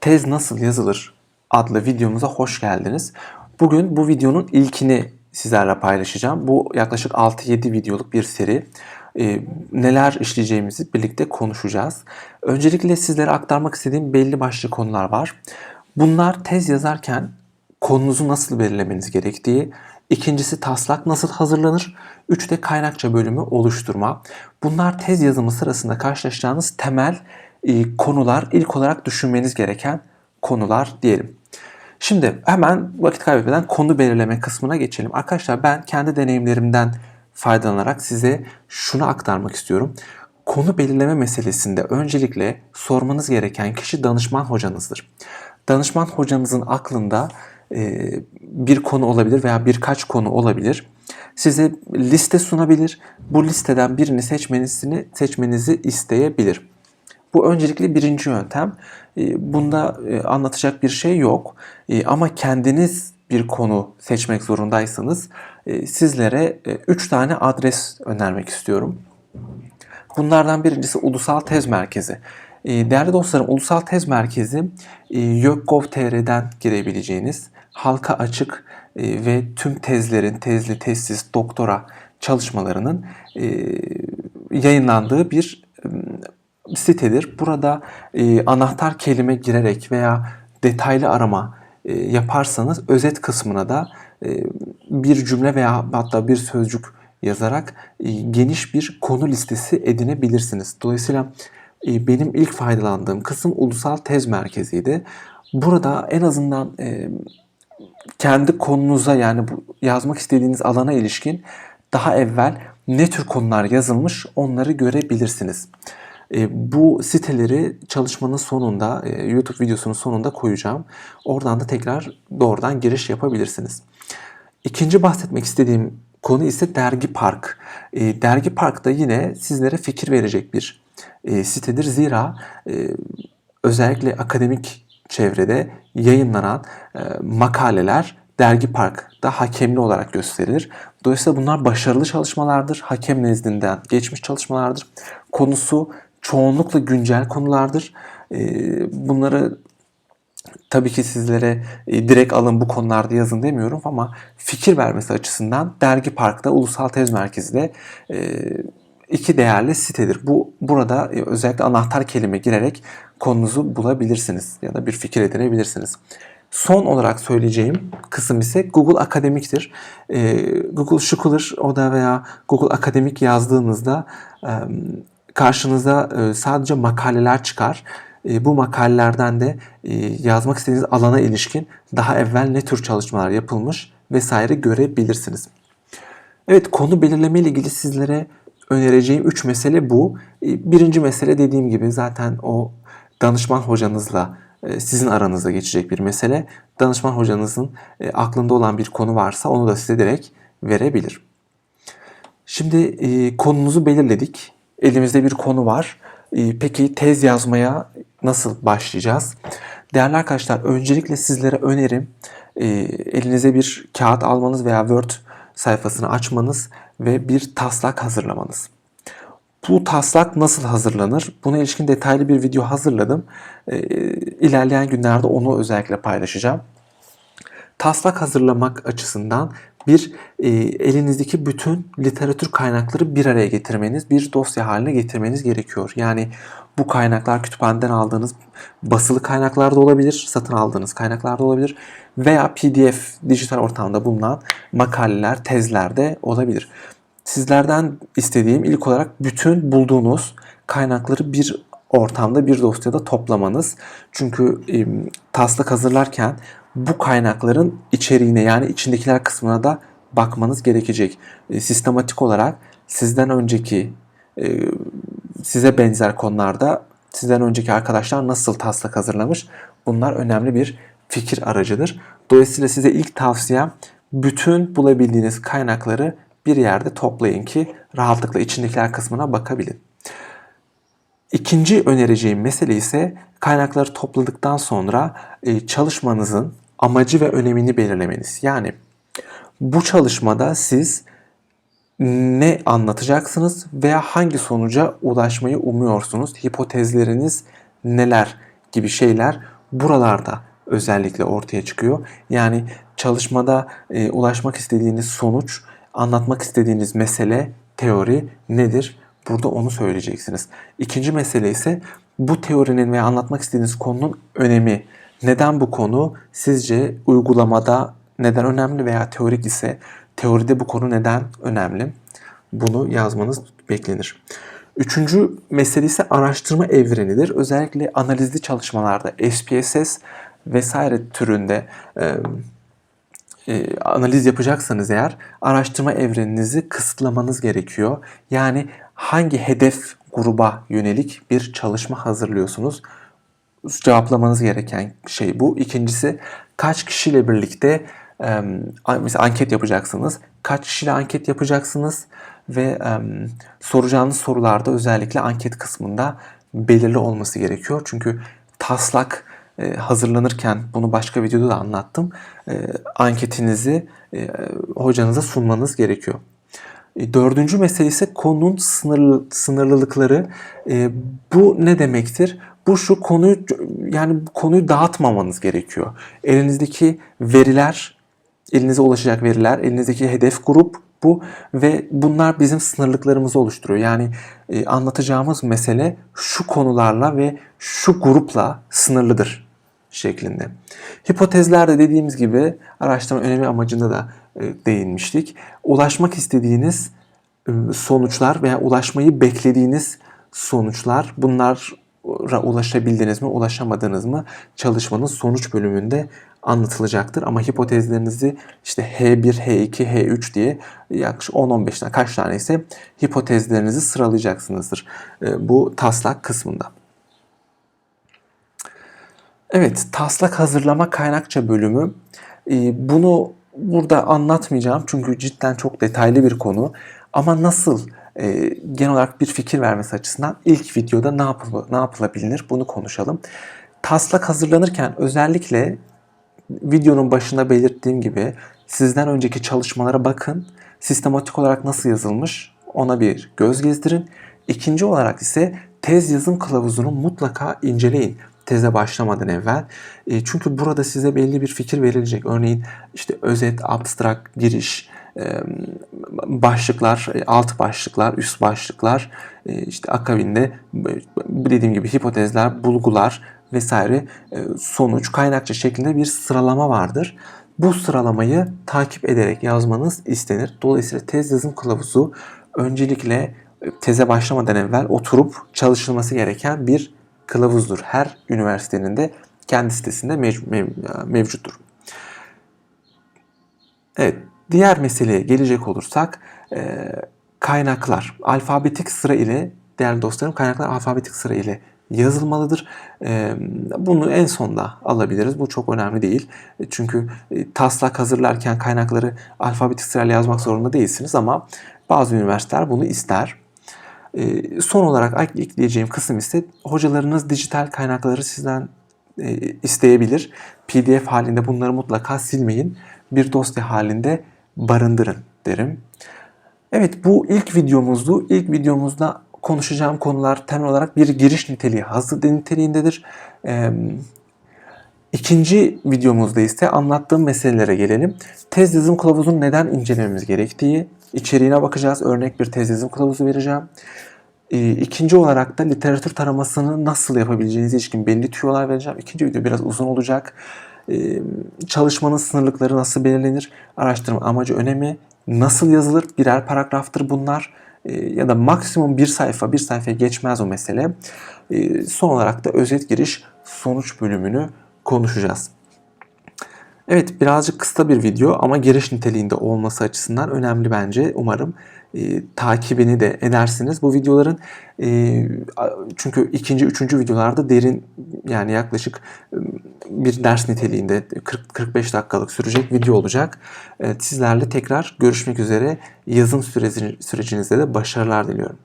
Tez Nasıl Yazılır adlı videomuza hoş geldiniz. Bugün bu videonun ilkini sizlerle paylaşacağım. Bu yaklaşık 6-7 videoluk bir seri. Ee, neler işleyeceğimizi birlikte konuşacağız. Öncelikle sizlere aktarmak istediğim belli başlı konular var. Bunlar tez yazarken konunuzu nasıl belirlemeniz gerektiği, ikincisi taslak nasıl hazırlanır, üç de kaynakça bölümü oluşturma. Bunlar tez yazımı sırasında karşılaşacağınız temel e, konular, ilk olarak düşünmeniz gereken konular diyelim. Şimdi hemen vakit kaybetmeden konu belirleme kısmına geçelim. Arkadaşlar ben kendi deneyimlerimden faydalanarak size şunu aktarmak istiyorum. Konu belirleme meselesinde öncelikle sormanız gereken kişi danışman hocanızdır. Danışman hocanızın aklında e, bir konu olabilir veya birkaç konu olabilir. Size liste sunabilir. Bu listeden birini seçmenizi, seçmenizi isteyebilir. Bu öncelikle birinci yöntem. E, bunda e, anlatacak bir şey yok. E, ama kendiniz bir konu seçmek zorundaysanız sizlere 3 tane adres önermek istiyorum. Bunlardan birincisi Ulusal Tez Merkezi. Değerli dostlarım Ulusal Tez Merkezi YÖK.gov.tr'den girebileceğiniz halka açık ve tüm tezlerin, tezli, tezsiz, doktora çalışmalarının yayınlandığı bir sitedir. Burada e, anahtar kelime girerek veya detaylı arama e, yaparsanız özet kısmına da e, bir cümle veya hatta bir sözcük yazarak e, geniş bir konu listesi edinebilirsiniz. Dolayısıyla e, benim ilk faydalandığım kısım ulusal tez merkeziydi. Burada en azından e, kendi konunuza yani bu yazmak istediğiniz alana ilişkin daha evvel ne tür konular yazılmış onları görebilirsiniz. E, bu siteleri çalışmanın sonunda, e, YouTube videosunun sonunda koyacağım. Oradan da tekrar doğrudan giriş yapabilirsiniz. İkinci bahsetmek istediğim konu ise Dergi Park. E, Dergi Park da yine sizlere fikir verecek bir sitedir. Zira özellikle akademik çevrede yayınlanan makaleler Dergi Park'ta hakemli olarak gösterilir. Dolayısıyla bunlar başarılı çalışmalardır. Hakem nezdinden geçmiş çalışmalardır. Konusu çoğunlukla güncel konulardır. Ee, bunları tabii ki sizlere e, direkt alın bu konularda yazın demiyorum ama fikir vermesi açısından Dergi Park'ta Ulusal Tez Merkezi de e, iki değerli sitedir. Bu burada e, özellikle anahtar kelime girerek konunuzu bulabilirsiniz ya da bir fikir edinebilirsiniz. Son olarak söyleyeceğim kısım ise Google Akademik'tir. Google Scholar o da veya Google Akademik yazdığınızda karşınıza e, sadece makaleler çıkar. E, bu makalelerden de e, yazmak istediğiniz alana ilişkin daha evvel ne tür çalışmalar yapılmış vesaire görebilirsiniz. Evet konu belirleme ile ilgili sizlere önereceğim 3 mesele bu. Birinci mesele dediğim gibi zaten o danışman hocanızla sizin aranızda geçecek bir mesele. Danışman hocanızın aklında olan bir konu varsa onu da size direkt verebilir. Şimdi konunuzu belirledik elimizde bir konu var. Ee, peki tez yazmaya nasıl başlayacağız? Değerli arkadaşlar öncelikle sizlere önerim e, elinize bir kağıt almanız veya Word sayfasını açmanız ve bir taslak hazırlamanız. Bu taslak nasıl hazırlanır? Buna ilişkin detaylı bir video hazırladım. Ee, ilerleyen günlerde onu özellikle paylaşacağım. Taslak hazırlamak açısından bir e, elinizdeki bütün literatür kaynakları bir araya getirmeniz, bir dosya haline getirmeniz gerekiyor. Yani bu kaynaklar kütüphaneden aldığınız basılı kaynaklar da olabilir, satın aldığınız kaynaklar da olabilir veya PDF dijital ortamda bulunan makaleler, tezler de olabilir. Sizlerden istediğim ilk olarak bütün bulduğunuz kaynakları bir ortamda bir dosyada toplamanız. Çünkü taslak hazırlarken bu kaynakların içeriğine yani içindekiler kısmına da bakmanız gerekecek. Sistematik olarak sizden önceki size benzer konularda sizden önceki arkadaşlar nasıl taslak hazırlamış bunlar önemli bir fikir aracıdır. Dolayısıyla size ilk tavsiyem bütün bulabildiğiniz kaynakları bir yerde toplayın ki rahatlıkla içindekiler kısmına bakabilin. İkinci önereceğim mesele ise kaynakları topladıktan sonra e, çalışmanızın amacı ve önemini belirlemeniz. Yani bu çalışmada siz ne anlatacaksınız veya hangi sonuca ulaşmayı umuyorsunuz? Hipotezleriniz neler gibi şeyler buralarda özellikle ortaya çıkıyor. Yani çalışmada e, ulaşmak istediğiniz sonuç, anlatmak istediğiniz mesele, teori nedir? Burada onu söyleyeceksiniz. İkinci mesele ise bu teorinin veya anlatmak istediğiniz konunun önemi. Neden bu konu sizce uygulamada neden önemli veya teorik ise teoride bu konu neden önemli? Bunu yazmanız beklenir. Üçüncü mesele ise araştırma evrenidir. Özellikle analizli çalışmalarda SPSS vesaire türünde e, e, analiz yapacaksanız eğer araştırma evreninizi kısıtlamanız gerekiyor. Yani hangi hedef gruba yönelik bir çalışma hazırlıyorsunuz? Cevaplamanız gereken şey bu. İkincisi kaç kişiyle birlikte mesela anket yapacaksınız. Kaç kişiyle anket yapacaksınız ve soracağınız sorularda özellikle anket kısmında belirli olması gerekiyor. Çünkü taslak e, hazırlanırken bunu başka videoda da anlattım. E, anketinizi e, hocanıza sunmanız gerekiyor. E, dördüncü mesele ise konunun sınırlı, sınırlılıkları. E, bu ne demektir? Bu şu konuyu yani konuyu dağıtmamanız gerekiyor. Elinizdeki veriler, elinize ulaşacak veriler, elinizdeki hedef grup bu ve bunlar bizim sınırlıklarımızı oluşturuyor. Yani e, anlatacağımız mesele şu konularla ve şu grupla sınırlıdır şeklinde. Hipotezlerde dediğimiz gibi araştırma önemi amacında da değinmiştik. Ulaşmak istediğiniz e, sonuçlar veya ulaşmayı beklediğiniz sonuçlar bunlara ulaşabildiniz mi, ulaşamadınız mı çalışmanın sonuç bölümünde anlatılacaktır. Ama hipotezlerinizi işte H1, H2, H3 diye yaklaşık 10-15 tane kaç tane ise hipotezlerinizi sıralayacaksınızdır e, bu taslak kısmında. Evet, taslak hazırlama kaynakça bölümü. Bunu burada anlatmayacağım çünkü cidden çok detaylı bir konu. Ama nasıl e, genel olarak bir fikir vermesi açısından ilk videoda ne, yapıl ne yapılabilir bunu konuşalım. Taslak hazırlanırken özellikle videonun başında belirttiğim gibi sizden önceki çalışmalara bakın. Sistematik olarak nasıl yazılmış ona bir göz gezdirin. İkinci olarak ise tez yazım kılavuzunu mutlaka inceleyin teze başlamadan evvel. E, çünkü burada size belli bir fikir verilecek. Örneğin işte özet, abstrak, giriş, e, başlıklar, e, alt başlıklar, üst başlıklar, e, işte akabinde dediğim gibi hipotezler, bulgular vesaire sonuç, kaynakça şeklinde bir sıralama vardır. Bu sıralamayı takip ederek yazmanız istenir. Dolayısıyla tez yazım kılavuzu öncelikle teze başlamadan evvel oturup çalışılması gereken bir kılavuzdur. Her üniversitenin de kendi sitesinde mev- mev- mevcuttur. Evet, diğer meseleye gelecek olursak e, kaynaklar. Alfabetik sıra ile değerli dostlarım kaynaklar alfabetik sıra ile yazılmalıdır. E, bunu en sonda alabiliriz. Bu çok önemli değil. Çünkü e, taslak hazırlarken kaynakları alfabetik sırayla yazmak zorunda değilsiniz ama bazı üniversiteler bunu ister. Ee, son olarak ekleyeceğim kısım ise hocalarınız dijital kaynakları sizden e, isteyebilir. PDF halinde bunları mutlaka silmeyin. Bir dosya halinde barındırın derim. Evet bu ilk videomuzdu. İlk videomuzda konuşacağım konular temel olarak bir giriş niteliği, hazır niteliğindedir. Ee, ikinci videomuzda ise anlattığım meselelere gelelim. Tez yazım kılavuzunu neden incelememiz gerektiği, içeriğine bakacağız. Örnek bir tez yazım kılavuzu vereceğim. Ee, ikinci olarak da literatür taramasını nasıl yapabileceğinize ilişkin belli tüyolar vereceğim. İkinci video biraz uzun olacak. Ee, çalışmanın sınırlıkları nasıl belirlenir? Araştırma amacı önemi nasıl yazılır? Birer paragraftır bunlar. Ee, ya da maksimum bir sayfa, bir sayfaya geçmez o mesele. Son olarak da özet giriş sonuç bölümünü konuşacağız. Evet birazcık kısa bir video ama giriş niteliğinde olması açısından önemli bence. Umarım e, takibini de edersiniz. Bu videoların e, çünkü ikinci, üçüncü videolarda derin yani yaklaşık e, bir ders niteliğinde 40-45 dakikalık sürecek video olacak. Evet, sizlerle tekrar görüşmek üzere. Yazım sürecinizde de başarılar diliyorum.